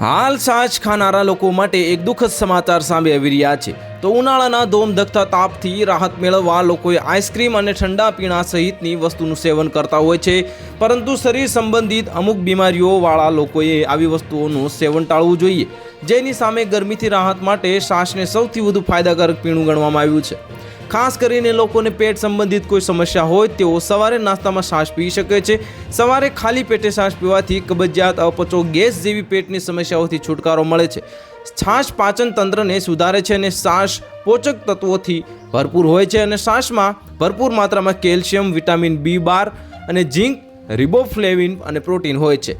હાલ સાજ ખાનારા લોકો માટે એક દુઃખદ સમાચાર સામે આવી રહ્યા છે. તો ઉનાળાના ધોમધખતા તાપથી રાહત મેળવવા લોકોએ આઈસ્ક્રીમ અને ઠંડા પીણા સહિતની વસ્તુનું સેવન કરતા હોય છે. પરંતુ શરીર સંબંધિત અમુક બીમારીઓવાળા લોકોએ આવી વસ્તુઓનું સેવન ટાળવું જોઈએ. જેની સામે ગરમીથી રાહત માટે શ્વાસને સૌથી વધુ ફાયદાકારક પીણું ગણવામાં આવ્યું છે. ખાસ કરીને લોકોને પેટ સંબંધિત કોઈ સમસ્યા હોય, તેઓ સવારે નાસ્તામાં છાશ પી શકે છે. સવારે ખાલી પેટે છાશ પીવાથી કબજિયાત, અપચો, ગેસ જેવી પેટની સમસ્યાઓથી છુટકારો મળે છે. છાશ પાચન તંત્રને સુધારે છે અને શ્વાસ પોષક તત્વોથી ભરપૂર હોય છે અને શ્વાસમાં ભરપૂર માત્રામાં કેલ્શિયમ, વિટામિન બી બાર અને ઝીંક રિબોફ્લેવિન અને પ્રોટીન હોય છે.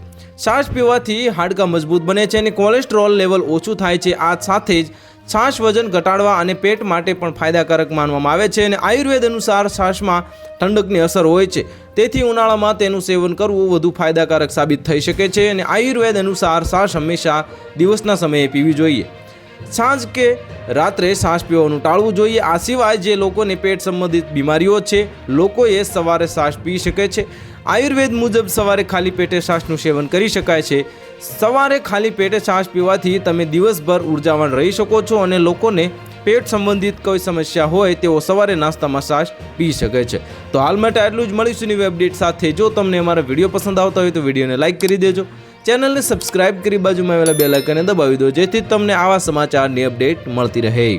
છાશ પીવાથી હાડકાં મજબૂત બને છે અને કોલેસ્ટ્રોલ લેવલ ઓછું થાય છે. આ સાથે જ છાશ વજન ઘટાડવા અને પેટ માટે પણ ફાયદાકારક માનવામાં આવે છે અને આયુર્વેદ અનુસાર છાશમાં ઠંડકની અસર હોય છે. તેથી ઉનાળામાં તેનું સેવન કરવું વધુ ફાયદાકારક સાબિત થઈ શકે છે અને આયુર્વેદ અનુસાર છાશ હંમેશા દિવસના સમયે પીવી જોઈએ. સાંજ કે રાત્રે શ્વાસ પીવાનું ટાળવું જોઈએ. આ સિવાય જે લોકોને પેટ સંબંધિત બીમારીઓ છે, લોકોએ સવારે શ્વાસ પી શકે છે. આયુર્વેદ મુજબ સવારે ખાલી પેટે શ્વાસનું સેવન કરી શકાય છે. સવારે ખાલી પેટે શ્વાસ પીવાથી તમે દિવસભર ઉર્જાવાન રહી શકો છો અને લોકોને પેટ સંબંધિત કોઈ સમસ્યા હોય તેઓ સવારે નાસ્તામાં શ્વાસ પી શકે છે. તો હાલ માટે આટલું જ. મળીશું નવી અપડેટ સાથે. જો તમને અમારા વીડિયો પસંદ આવતા હોય તો વિડીયોને લાઇક કરી દેજો. ચેનલને સબસ્ક્રાઇબ કરી બાજુમાં આવેલા બે લાઇકને દબાવી દો જેથી તમને આવા સમાચારની અપડેટ મળતી રહે.